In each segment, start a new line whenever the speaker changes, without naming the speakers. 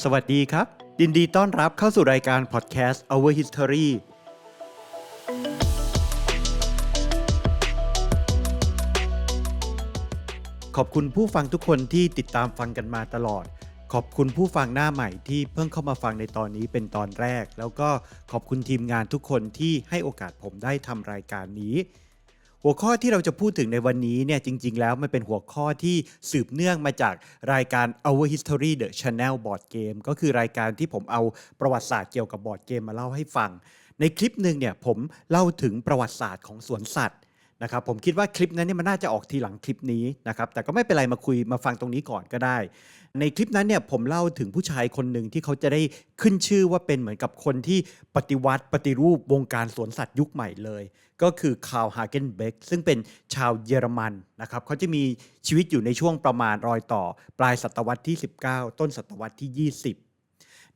สวัสดีครับ ยินดีต้อนรับเข้าสู่รายการพอดแคสต์ Our History ขอบคุณผู้ฟังทุกคนที่ติดตามฟังกันมาตลอด ขอบคุณผู้ฟังหน้าใหม่ที่เพิ่งเข้ามาฟังในตอนนี้เป็นตอนแรก แล้วก็ขอบคุณทีมงานทุกคนที่ให้โอกาสผมได้ทำรายการนี้ หัวข้อที่เราจะพูดถึงในวันนี้เนี่ยจริง ๆ แล้วมันเป็นหัวข้อที่สืบเนื่องมาจากรายการ Our History The Channel Board Game ก็คือรายการที่ผมเอาประวัติศาสตร์เกี่ยวกับบอร์ดเกมมาเล่าให้ฟัง ในคลิปหนึ่งเนี่ยผมเล่าถึงประวัติศาสตร์ของสวนสัตว์ นะครับผมคิดว่าคลิปนั้นเนี่ยมันน่าจะออกทีหลังคลิปนี้นะครับแต่ก็ไม่เป็นไรมาคุยมาฟังตรงนี้ก่อนก็ได้ ในคลิปนั้นเนี่ยผมเล่าถึงผู้ชายคนหนึ่งที่เขาจะได้ขึ้นชื่อว่าเป็นเหมือนกับคนที่ปฏิวัติปฏิรูปวงการสวนสัตว์ยุคใหม่เลย ก็คือคาร์ลฮาเกนเบกซึ่งเป็นชาวเยอรมันนะครับเขาจะมีชีวิตอยู่ในช่วงประมาณรอยต่อ ปลายศตวรรษที่ 19 ต้นศตวรรษที่ 20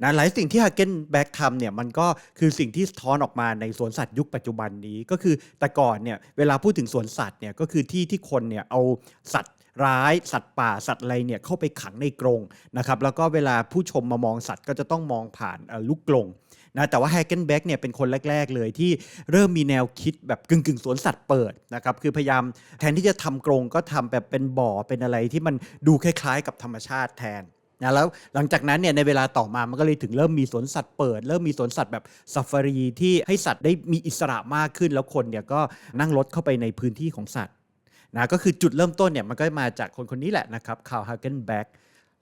นะหลายสิ่งที่ฮาเกนแบ็กทำเนี่ยมันก็คือสิ่งที่สะท้อนออกมาในสวนสัตว์ยุคปัจจุบันนี้ก็คือแต่ก่อนเนี่ยเวลาพูดถึงสวนสัตว์เนี่ยก็คือที่ที่คนเนี่ยเอาสัตว์ร้ายสัตว์ป่าสัตว์อะไรเนี่ยเข้าไปขังในกรงนะครับแล้วก็เวลาผู้ชมมามองสัตว์ก็จะต้องมองผ่านลูกกรงนะแต่ว่าแฮกเกนแบ็กเนี่ยเป็นคนแรก ๆ เลยที่เริ่มมีแนวคิดแบบกึ่งๆสวนสัตว์เปิดนะครับคือพยายามแทนที่จะทำกรงก็ทำแบบเป็นบ่อเป็นอะไรที่มันดูคล้าย ๆ กับธรรมชาติแทน นะแล้วหลังจากนั้นเนี่ยในเวลาต่อมามันก็เลยถึงเริ่มมีสวนสัตว์เปิด เริ่มมีสวนสัตว์แบบซาฟารีที่ให้สัตว์ได้มีอิสระมากขึ้น แล้วคนเนี่ยก็นั่งรถเข้าไปในพื้นที่ของสัตว์นะก็คือจุดเริ่มต้นเนี่ยมันก็มาจากคนคนนี้แหละนะครับคาร์ลฮาเกนแบ็ก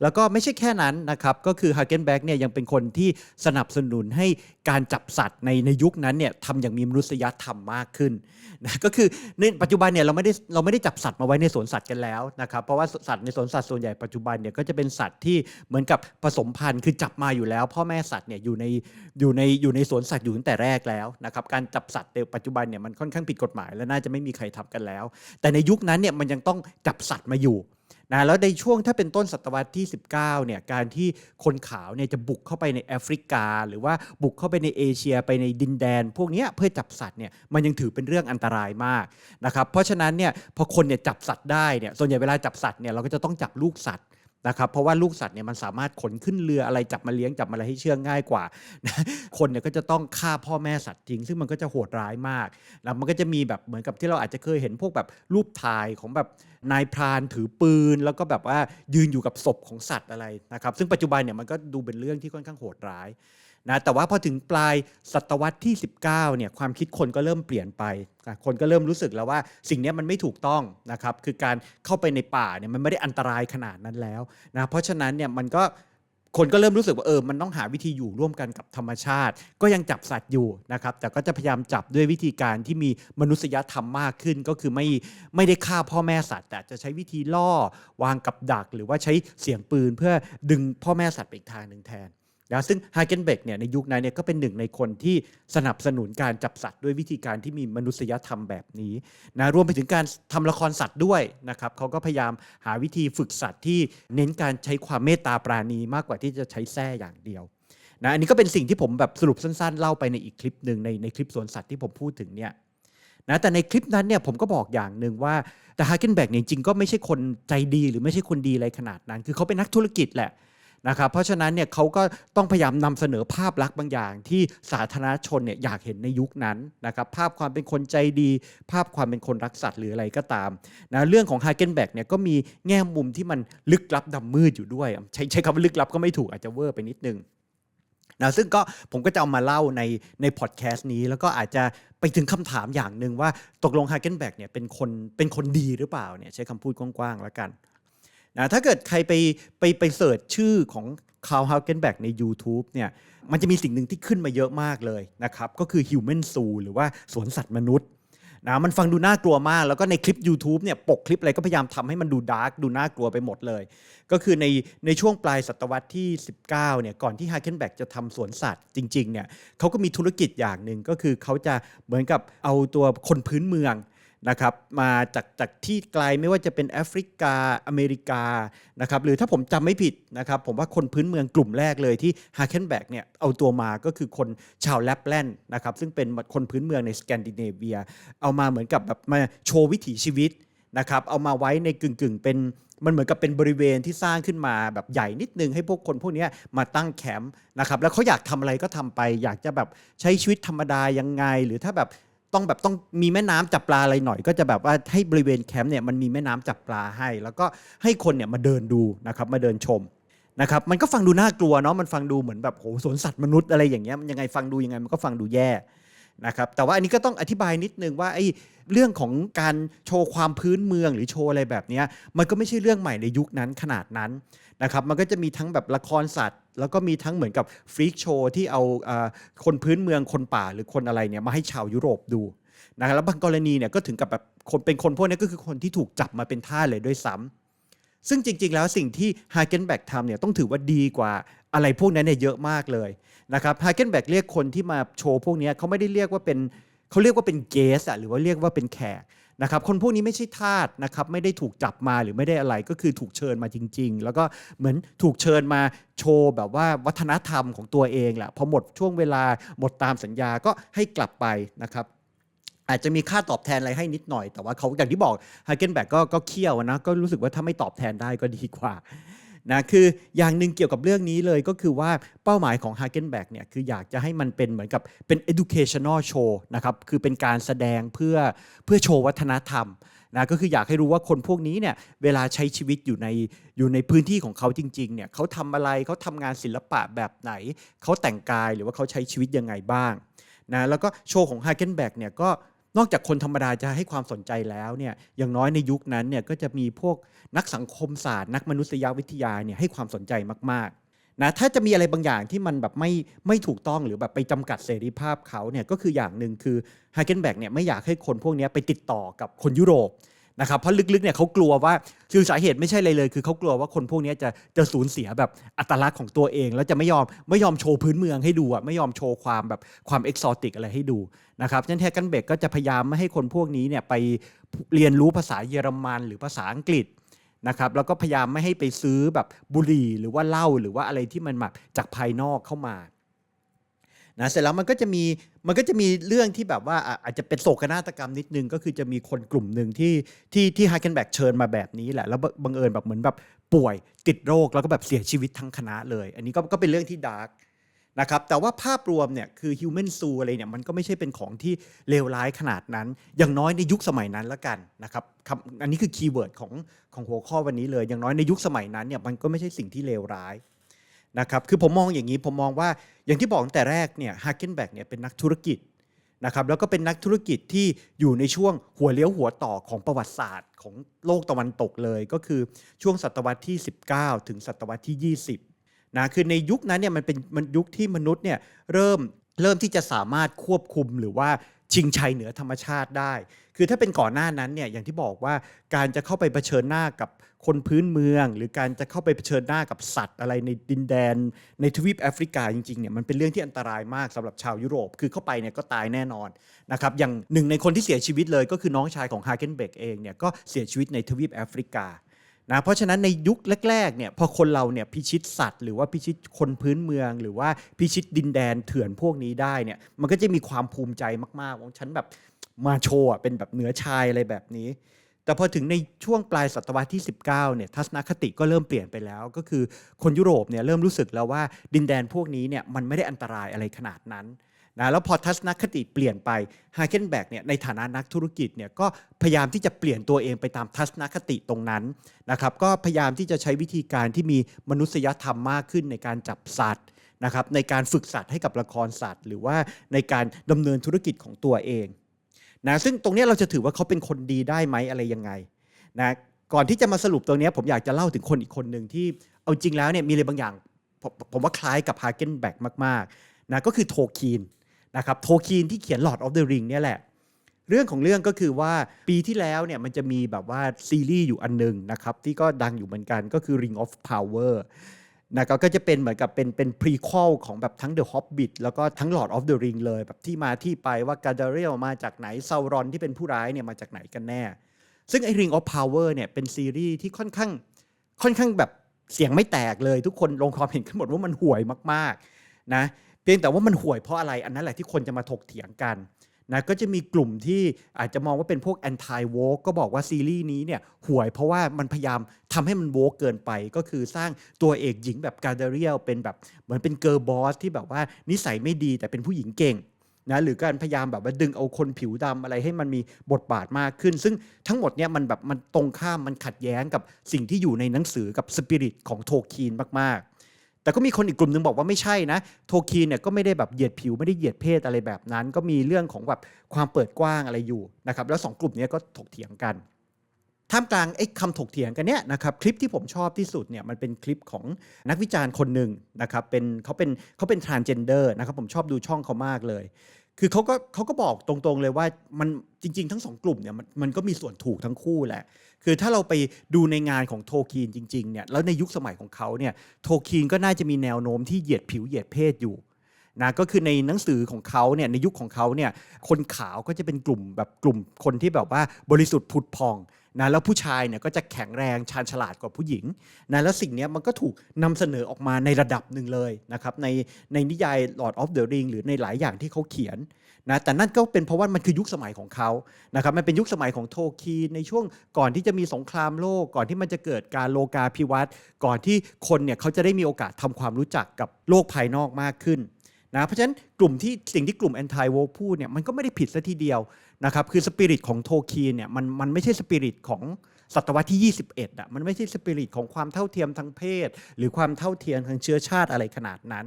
แล้วก็ไม่ใช่แค่นั้นนะครับก็คือฮาเกนแบ็กเนี่ยยังเป็นคนที่สนับสนุนให้การจับสัตว์ในในยุคนั้นเนี่ยทำอย่างมีมนุษยธรรมมากขึ้นนะก็คือในปัจจุบันเนี่ยเราไม่ได้เราไม่ได้จับสัตว์มาไว้ในสวนสัตว์กันแล้วนะครับเพราะว่าสัตว์ในสวนสัตว์ส่วนใหญ่ปัจจุบันเนี่ยก็จะเป็นสัตว์ที่เหมือนกับผสมพันธุ์คือจับมาอยู่แล้ว พ่อแม่สัตว์เนี่ยอยู่ในอยู่ในอยู่ในสวนสัตว์อยู่ตั้งแต่แรกแล้วนะครับการจับสัตว์ในปัจจุบันเนี่ยมันค่อนข้างผิดกฎหมาย และน่าจะไม่มีใครทำกันแล้ว แต่ในยุคนั้นเนี่ยมันยังต้องจับสัตว์มาอยู่ นะแล้วในช่วงถ้าเป็นต้นศตวรรษที่ 19เนี่ยการที่คนขาวเนี่ยจะบุกเข้าไปในแอฟริกา หรือว่าบุกเข้าไปในเอเชียไปในดินแดน พวกนี้เพื่อจับสัตว์เนี่ยมันยังถือเป็นเรื่องอันตรายมากนะครับเพราะฉะนั้นเนี่ยพอคนเนี่ยจับสัตว์ได้เนี่ยส่วนใหญ่เวลาจับสัตว์เนี่ยเราก็จะต้องจับลูกสัตว์ นะครับเพราะว่าลูกสัตว์เนี่ยมันสามารถขนขึ้นเรืออะไรจับมาเลี้ยงจับมาอะไรให้เชื่องง่ายกว่า คนเนี่ยก็จะต้องฆ่าพ่อแม่สัตว์ทิ้งซึ่งมันก็จะโหดร้ายมาก แล้วมันก็จะมีแบบเหมือนกับที่เราอาจจะเคยเห็นพวกแบบรูปถ่ายของแบบนายพรานถือปืน แล้วก็แบบว่ายืนอยู่กับศพของสัตว์อะไรนะครับซึ่งปัจจุบันเนี่ยมันก็ดูเป็นเรื่องที่ค่อนข้างโหดร้าย นะแต่ว่าพอถึงปลายศตวรรษที่ 19เนี่ยความคิดคนก็เริ่มเปลี่ยนไปคนก็เริ่มรู้สึกแล้วว่าสิ่งนี้มันไม่ถูกต้องนะครับคือการเข้าไปในป่าเนี่ยมันไม่ได้อันตรายขนาดนั้นแล้วนะเพราะฉะนั้นเนี่ยมันก็คนก็เริ่มรู้สึกว่าเออ มันต้องหาวิธีอยู่ร่วมกันกับธรรมชาติ ก็ยังจับสัตว์อยู่นะครับ แต่ก็จะพยายามจับด้วยวิธีการที่มีมนุษยธรรมมากขึ้น ก็คือไม่ไม่ได้ฆ่าพ่อแม่สัตว์ แต่จะใช้วิธีล่อวางกับดัก หรือว่าใช้เสียงปืนเพื่อดึงพ่อแม่สัตว์ไปอีกทางหนึ่งแทน นะซึ่งฮาเกนเบกเนี่ยในยุคนั้นเนี่ยก็เป็นหนึ่งในคนที่สนับสนุนการจับสัตว์ด้วยวิธีการที่มีมนุษยธรรมแบบนี้นะรวมไปถึงการทำละครสัตว์ด้วยนะครับเขาก็พยายามหาวิธีฝึกสัตว์ที่เน้นการใช้ความเมตตาปราณีมากกว่าที่จะใช้แส้อย่างเดียวนะอันนี้ก็เป็นสิ่งที่ผมแบบสรุปสั้นๆ เล่าไปในอีกคลิปหนึ่งในในคลิปสวนสัตว์ที่ผมพูดถึงเนี่ยนะแต่ในคลิปนั้นเนี่ยผมก็บอกอย่างหนึ่งว่าแต่ฮาเกนแบกเนี่ยจริงก็ไม่ใช่คนใจดีหรือไม่ใช่คนดีอะไรขนาดนั้น คือเขาเป็นนักธุรกิจแหละ นะครับเพราะฉะนั้นเนี่ยเขาก็ต้องพยายามนำเสนอภาพลักษณ์บางอย่าง ที่สาธารณชนเนี่ยอยากเห็นในยุคนั้นนะครับภาพความเป็นคนใจดี ภาพความเป็นคนรักสัตว์หรืออะไรก็ตามนะเรื่องของฮาเกนแบกเนี่ยก็มีแง่มุมที่มันลึกลับดำมืดอยู่ด้วย ใช้ใช้คำว่าลึกลับก็ไม่ถูกอาจจะเวอร์ไปนิดนึงนะซึ่งก็ผมก็จะเอามาเล่าในในพอดแคสต์นี้ แล้วก็อาจจะไปถึงคำถามอย่างหนึ่งว่าตกลงฮาเกนแบกเนี่ยเป็นคนเป็นคนดีหรือเปล่าเนี่ยใช้คำพูดกว้างๆแล้วกัน นะถ้าเกิดใครไปไปไปเสิร์ชชื่อของคาร์ลฮาวเกนแบกใน YouTube เนี่ยมันจะมีสิ่งหนึ่งที่ขึ้นมาเยอะมากเลยนะครับ ก็คือ Human Zoo หรือว่าสวนสัตว์มนุษย์นะมันฟังดูน่ากลัวมาก แล้วก็ในคลิป YouTube เนี่ยปกคลิปอะไรก็พยายามทำให้มันดูดาร์กดูน่ากลัวไปหมดเลย ก็คือในในช่วงปลายศตวรรษที่ 19เนี่ยก่อนที่ฮาเกนแบกจะทำสวนสัตว์จริงๆเนี่ยเขาก็มีธุรกิจอย่างหนึ่งก็คือเขาจะเหมือนกับเอาตัวคนพื้นเมือง นะครับมาจากจากที่ไกลไม่ว่าจะเป็นแอฟริกาอเมริกานะครับหรือถ้าผมจำไม่ผิดนะครับผมว่าคนพื้นเมืองกลุ่มแรกเลยที่ฮาเคนแบกเนี่ยเอาตัวมาก็คือคนชาวแลปแลนด์นะครับซึ่งเป็นคนพื้นเมืองในสแกนดิเนเวีย เอามาเหมือนกับแบบมาโชว์วิถีชีวิตนะครับเอามาไว้ในกึ่งๆเป็นมันเหมือนกับเป็นบริเวณที่สร้างขึ้นมาแบบใหญ่นิดนึงให้พวกคนพวกนี้มาตั้งแคมป์นะครับแล้วเขาอยากทำอะไรก็ทำไป อยากจะแบบใช้ชีวิตธรรมดายังไง หรือถ้าแบบ ต้องแบบต้องมีแม่น้ำจับปลาอะไรหน่อย ก็จะแบบว่าให้บริเวณแคมป์เนี่ยมันมีแม่น้ำจับปลาให้ แล้วก็ให้คนเนี่ยมาเดินดูนะครับมาเดินชมนะครับมันก็ฟังดูน่ากลัวเนาะมันฟังดูเหมือนแบบโหสวนสัตว์มนุษย์อะไรอย่างเงี้ยมันยังไงฟังดูยังไงมันก็ฟังดูแย่ นะครับแต่ว่าอันนี้ก็ต้องอธิบายนิดนึงว่าไอ้เรื่องของการโชว์ความพื้นเมืองหรือโชว์อะไรแบบนี้มันก็ไม่ใช่เรื่องใหม่ในยุคนั้นขนาดนั้นนะครับมันก็จะมีทั้งแบบละครสัตว์ แล้วก็มีทั้งเหมือนกับฟรีคโชว์ที่เอาอคนพื้นเมืองคนป่าหรือคนอะไรเนี่ยมาให้ชาวยุโรปดูนะครับแล้วบางกรณีเนี่ยก็ถึงกับแบบคนเป็นคนพวกนี้ก็คือคนที่ถูกจับมาเป็นท่าเลยด้วยซ้ำ ซึ่งจริง ๆ แล้วสิ่งที่ฮาเกนแบกทำเนี่ยต้องถือว่าดีกว่าอะไรพวกนั้นเนี่ยเยอะมากเลยนะครับฮาเกนแบกเรียกคนที่มาโชว์พวกนี้เขาไม่ได้เรียกว่าเป็นเขาเรียกว่าเป็นเกสอะหรือว่าเรียกว่าเป็นแขกนะครับคนพวกนี้ไม่ใช่ทาสนะครับไม่ได้ถูกจับมาหรือไม่ได้อะไรก็คือถูกเชิญมาจริง ๆ แล้วก็เหมือนถูกเชิญมาโชว์แบบว่าวัฒนธรรมของตัวเองแหละพอหมดช่วงเวลาหมดตามสัญญาก็ให้กลับไปนะครับ อาจจะมีค่าตอบแทนอะไรให้นิดหน่อย แต่ว่าเขาอย่างที่บอกฮาเกนแบกก็ก็เคี่ยวนะ ก็รู้สึกว่าถ้าไม่ตอบแทนได้ก็ดีกว่านะคืออย่างหนึ่งเกี่ยวกับเรื่องนี้เลยก็คือว่าเป้าหมายของ h a g e n b a c k เนี่ยคืออยากจะให้มันเป็นเหมือนกับเป็น educational show นะครับคือเป็นการแสดงเพื่อเพื่อโชว์วัฒนธรรมนะก็คืออยากให้รู้ว่าคนพวกนี้เนี่ยเวลาใช้ชีวิตอยู่ในอยู่ในพื้นที่ของเขาจริงๆเนี่ยเขาทำอะไรเขาทำงานศิลปะแบบไหน เขาแต่งกายหรือว่าเขาใช้ชีวิตยังไงบ้างนะแล้วก็โชว์ของ h a g e n b a c k เนี่ยก็ นอกจากคนธรรมดาจะให้ความสนใจแล้วเนี่ยอย่างน้อยในยุคนั้นเนี่ยก็จะมีพวกนักสังคมศาสตร์ นักมนุษยวิทยาเนี่ยให้ความสนใจมากๆนะถ้าจะมีอะไรบางอย่างที่มันแบบไม่ไม่ถูกต้องหรือแบบไปจำกัดเสรีภาพเขาเนี่ยก็คืออย่างหนึ่งคือไฮเกนแบกเนี่ยไม่อยากให้คนพวกนี้ไปติดต่อกับคนยุโรป นะครับเพราะลึกๆเนี่ยเขากลัวว่าคือสาเหตุไม่ใช่เลยเลย คือเขากลัวว่าคนพวกนี้จะจะสูญเสียแบบอัตลักษณ์ของตัวเอง แล้วจะไม่ยอมไม่ยอมโชว์พื้นเมืองให้ดูอะไม่ยอมโชว์ความแบบความเอกซอติกอะไรให้ดูนะครับฉะนั้นแทกันเบกก็จะพยายามไม่ให้คนพวกนี้เนี่ยไปเรียนรู้ภาษาเยอรมันหรือภาษาอังกฤษนะครับแล้วก็พยายามไม่ให้ไปซื้อแบบบุหรี่หรือว่าเหล้าหรือว่าอะไรที่มันแบบจากภายนอกเข้ามา นะเสร็จแล้วมันก็จะมีมันก็จะมีเรื่องที่แบบว่าอาจจะเป็นโศกนาฏกรรมนิดนึง ก็คือจะมีคนกลุ่มหนึ่งที่ที่ที่ฮาเกนแบกเชิญมาแบบนี้แหละ แล้วบังเอิญแบบเหมือนแบบป่วยติดโรคแล้วก็แบบเสียชีวิตทั้งคณะเลย อันนี้ก็ก็เป็นเรื่องที่ดาร์กนะครับแต่ว่าภาพรวมเนี่ยคือ Human z o อะไรเนี่ยมันก็ไม่ใช่เป็นของที่เลวร้ายขนาดนั้น อย่างน้อยในยุคสมัยนั้นละกันนะครับคำอันนี้คือคีย์เวิร์ดของของหัวข้อวันนี้เลย อย่างน้อยในยุคสมัยนั้นเนี่ยมันก็ไม่ใช่สิ่งที่เลวร้าย นะครับคือผมมองอย่างนี้ผมมองว่าอย่างที่บอกตั้งแต่แรกเนี่ยฮาร์เกนแบกเนี่ยเป็นนักธุรกิจนะครับแล้วก็เป็นนักธุรกิจที่อยู่ในช่วงหัวเลี้ยวหัวต่อของประวัติศาสตร์ของโลกตะวันตกเลย ก็คือช่วงศตวรรษที่ 19 ถึงศตวรรษที่ 20นะคือในยุคนั้นเนี่ยมันเป็นมันยุคที่มนุษย์เนี่ยเริ่มเริ่มที่จะสามารถควบคุมหรือว่า ชิงชัยเหนือธรรมชาติได้ คือถ้าเป็นก่อนหน้านั้นเนี่ยอย่างที่บอกว่าการจะเข้าไปเผชิญหน้ากับคนพื้นเมือง หรือการจะเข้าไปเผชิญหน้ากับสัตว์อะไรในดินแดน ในทวีปแอฟริกาจริงๆเนี่ยมันเป็นเรื่องที่อันตรายมากสำหรับชาวยุโรป คือเข้าไปเนี่ยก็ตายแน่นอนนะครับอย่างหนึ่งในคนที่เสียชีวิตเลยก็คือน้องชายของฮาเกนเบกเองเนี่ยก็เสียชีวิตในทวีปแอฟริกา นะเพราะฉะนั้นในยุคแรกๆเนี่ยพอคนเราเนี่ยพิชิตสัตว์ หรือว่าพิชิตคนพื้นเมือง หรือว่าพิชิตดินแดนเถื่อนพวกนี้ได้เนี่ยมันก็จะมีความภูมิใจมากๆว่าฉันแบบมาโชว์เป็นแบบเหนือชายอะไรแบบนี้ แต่พอถึงในช่วงปลายศตวรรษที่ 19เนี่ยทัศนคติก็เริ่มเปลี่ยนไปแล้ว ก็คือคนยุโรปเนี่ยเริ่มรู้สึกแล้วว่าดินแดนพวกนี้เนี่ยมันไม่ได้อันตรายอะไรขนาดนั้น นะแล้วพอทัศนคติเปลี่ยนไปฮาเกนแบกเนี่ยในฐานะนักธุรกิจเนี่ยก็พยายามที่จะเปลี่ยนตัวเองไปตามทัศนคติตรงนั้นนะครับก็พยายามที่จะใช้วิธีการที่มีมนุษยธรรมมากขึ้นในการจับสัตว์นะครับในการฝึกสัตว์ให้กับละครสัตว์ หรือว่าในการดำเนินธุรกิจของตัวเองนะซึ่งตรงนี้เราจะถือว่าเขาเป็นคนดีได้ไหมอะไรยังไงนะก่อนที่จะมาสรุปตรงนี้ผมอยากจะเล่าถึงคนอีกคนหนึ่งที่เอาจริงแล้วเนี่ยมีอะไรบางอย่างผมผมว่าคล้ายกับฮาเกนแบกมากๆนะก็คือโทคีน นะครับโทคีนที่เขียน Lord of the Ring เนี่ยแหละ เรื่องของเรื่องก็คือว่าปีที่แล้วเนี่ยมันจะมีแบบว่าซีรีส์อยู่อันหนึงนะครับที่ก็ดังอยู่เหมือนกันก็คือ Ring of Power นะครับก็จะเป็นเหมือนกับเป็นเป็นพรีควอลของแบบทั้ง The Hobbit แล้วก็ทั้ง Lord of the Ring เลยแบบที่มาที่ไปว่ากา d าเรียลมาจากไหนซารอนที่เป็นผู้ร้ายเนี่ยมาจากไหนกันแน่ ซึ่งไอ้ Ring of Power เนี่ยเป็นซีรีส์ที่ค่อนข้างค่อนข้างแบบเสียงไม่แตกเลย ทุกคนลงความเห็นกันหมดว่ามันห่วยมากๆนะ เพียงแต่ว่ามันห่วยเพราะอะไรอันนั้นแหละที่คนจะมาถกเถียงกันนะก็จะมีกลุ่มที่อาจจะมองว่าเป็นพวก anti woke ก็บอกว่าซีรีส์นี้เนี่ยห่วยเพราะว่ามันพยายามทำให้มัน woke เกินไป ก็คือสร้างตัวเอกหญิงแบบกาเดเรียลเป็นแบบเหมือนเป็นเกิร์ลบอสที่แบบว่านิสัยไม่ดีแต่เป็นผู้หญิงเก่งนะหรือการพยายามแบบว่าดึงเอาคนผิวดำอะไรให้มันมีบทบาทมากขึ้น ซึ่งทั้งหมดเนี่ยมันแบบมันตรงข้ามมันขัดแย้งกับสิ่งที่อยู่ในหนังสือกับสปิริตของโทคีนมากๆ แต่ก็มีคนอีกกลุ่มหนึงบอกว่าไม่ใช่นะ โทคีนเนี่ยก็ไม่ได้แบบเหยียดผิวไม่ได้เหยียดเพศอะไรแบบนั้น ก็มีเรื่องของแบบความเปิดกว้างอะไรอยู่นะครับแล้วสองกลุ่มนี้ก็ถกเถียงกันท่ามกลางไอ้คำถกเถียงกันเนี้ยนะครับคลิปที่ผมชอบที่สุดเนี่ยมันเป็นคลิปของนักวิจารณ์คนหนึ่งนะครับเป็นเขาเป็นเขาเป็น transgender นะครับผมชอบดูช่องเขามากเลย คือเขาก็เขาก็บอกตรงๆเลยว่ามันจริง ๆ ทั้งสองกลุ่มเนี่ยมันมันก็มีส่วนถูกทั้งคู่แหละ คือถ้าเราไปดูในงานของโทคีนจริงๆเนี่ยแล้วในยุคสมัยของเขาเนี่ยโทคีนก็น่าจะมีแนวโน้มที่เหยียดผิวเหยียดเพศอยู่นะก็คือในหนังสือของเขาเนี่ยในยุคของเขาเนี่ยคนขาวก็จะเป็นกลุ่มแบบกลุ่มคนที่แบบว่าบริสุทธิ์ผุดพอง นะแล้วผู้ชายเนี่ยก็จะแข็งแรงชาญฉลาดกว่าผู้หญิงนะแล้วสิ่งนี้มันก็ถูกนำเสนอออกมาในระดับหนึ่งเลยนะครับในในนิยาย Lord of the Ring หรือในหลายอย่างที่เขาเขียนนะแต่นั่นก็เป็นเพราะว่ามันคือยุคสมัยของเขานะครับมันเป็นยุคสมัยของโทคีนในช่วงก่อนที่จะมีสงครามโลกก่อนที่มันจะเกิดการโลกาภิวัตน์ก่อนที่คนเนี่ยเขาจะได้มีโอกาสทำความรู้จักกับโลกภายนอกมากขึ้น นะเพราะฉะนั้นกลุ่มที่สิ่งที่กลุ่มแอนตี้โวพูดเนี่ยมันก็ไม่ได้ผิดซะทีเดียวนะครับคือสปิริตของโทคีเนี่ยมันมันไม่ใช่สปิริตของศตวรรษที่ 21อะมันไม่ใช่สปิริตของความเท่าเทียมทางเพศ หรือความเท่าเทียมทางเชื้อชาติอะไรขนาดนั้น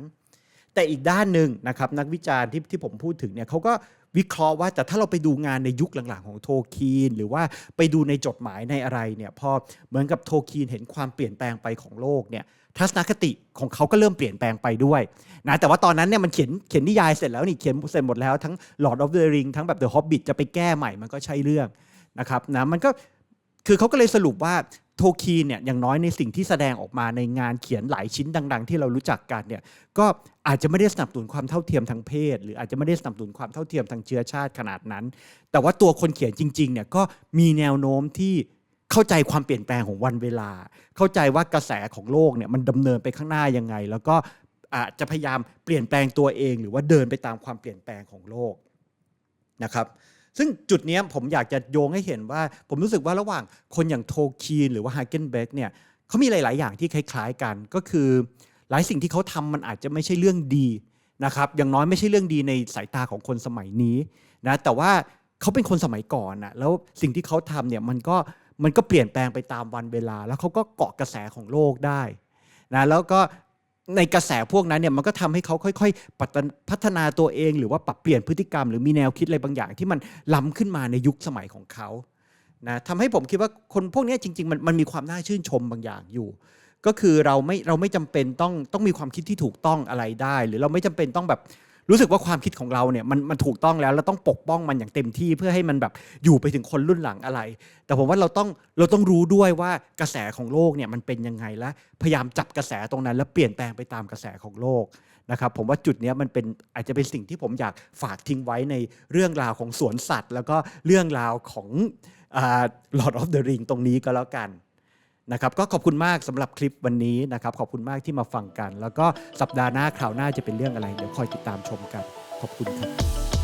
แต่อีกด้านหนึ่งนะครับนักวิจารณ์ที่ที่ผมพูดถึงเนี่ยเขาก็วิเคราะห์ว่าแต่ถ้าเราไปดูงานในยุคหลังๆของโทคีน หรือว่าไปดูในจดหมายในอะไรเนี่ยพอเหมือนกับโทคีนเห็นความเปลี่ยนแปลงไปของโลกเนี่ย ทัศนคติของเขาก็เริ่มเปลี่ยนแปลงไปด้วยนะแต่ว่าตอนนั้นเนี่ยมันเขียนเขียนนิยายเสร็จแล้วนี่เขียนเสร็จหมดแล้วทั้ง Lord of the Ring ทั้งแบบ The Hobbit จะไปแก้ใหม่มันก็ใช่เรื่องนะครับนะมันก็คือเขาก็เลยสรุปว่าโทคีนเนี่ยอย่างน้อยในสิ่งที่แสดงออกมาในงานเขียนหลายชิ้นดัง ๆ ที่เรารู้จักกันเนี่ยก็อาจจะไม่ได้สนับสนุนความเท่าเทียมทางเพศ หรืออาจจะไม่ได้สนับสนุนความเท่าเทียมทางเชื้อชาติขนาดนั้น แต่ว่าตัวคนเขียนจริงๆเนี่ยก็มีแนวโน้มที่ เข้าใจความเปลี่ยนแปลงของวันเวลา เข้าใจว่ากระแสของโลกเนี่ยมันดำเนินไปข้างหน้ายังไง แล้วก็อาจจะพยายามเปลี่ยนแปลงตัวเอง หรือว่าเดินไปตามความเปลี่ยนแปลงของโลกนะครับซึ่งจุดนี้ผมอยากจะโยงให้เห็นว่า ผมรู้สึกว่าระหว่างคนอย่างโทคีนหรือว่าฮาเกนเบกเนี่ยเขามีหลาย ๆ อย่างที่คล้าย ๆ กันก็คือ หลายสิ่งที่เขาทำมันอาจจะไม่ใช่เรื่องดีนะครับอย่างน้อยไม่ใช่เรื่องดีในสายตาของคนสมัยนี้นะแต่ว่าเขาเป็นคนสมัยก่อนนะแล้วสิ่งที่เขาทำเนี่ยมันก็ มันก็เปลี่ยนแปลงไปตามวันเวลา แล้วเขาก็เกาะกระแสของโลกได้นะแล้วก็ในกระแสพวกนั้นเนี่ยมันก็ทำให้เขาค่อยๆพัฒนาตัวเอง หรือว่าปรับเปลี่ยนพฤติกรรม หรือมีแนวคิดอะไรบางอย่างที่มันล้ำขึ้นมาในยุคสมัยของเขานะทำให้ผมคิดว่าคนพวกนี้จริง ๆ มันมันมีความน่าชื่นชมบางอย่างอยู่ ก็คือเราไม่เราไม่จำเป็นต้องต้องมีความคิดที่ถูกต้องอะไรได้ หรือเราไม่จำเป็นต้องแบบ รู้สึกว่าความคิดของเราเนี่ยมันมันถูกต้องแล้วเราต้องปกป้องมันอย่างเต็มที่เพื่อให้มันแบบอยู่ไปถึงคนรุ่นหลังอะไร แต่ผมว่าเราต้องเราต้องรู้ด้วยว่ากระแสของโลกเนี่ยมันเป็นยังไงและพยายามจับกระแสตรงนั้น แล้วเปลี่ยนแปลงไปตามกระแสของโลกนะครับผมว่าจุดนี้มันเป็นอาจจะเป็นสิ่งที่ผมอยากฝากทิ้งไว้ในเรื่องราวของสวนสัตว์ แล้วก็เรื่องราวของ Lord of the Ring ตรงนี้ก็แล้วกัน นะครับก็ขอบคุณมากสำหรับคลิปวันนี้นะครับขอบคุณมากที่มาฟังกัน แล้วก็สัปดาห์หน้าคราวหน้าจะเป็นเรื่องอะไร เดี๋ยวคอยติดตามชมกัน ขอบคุณครับ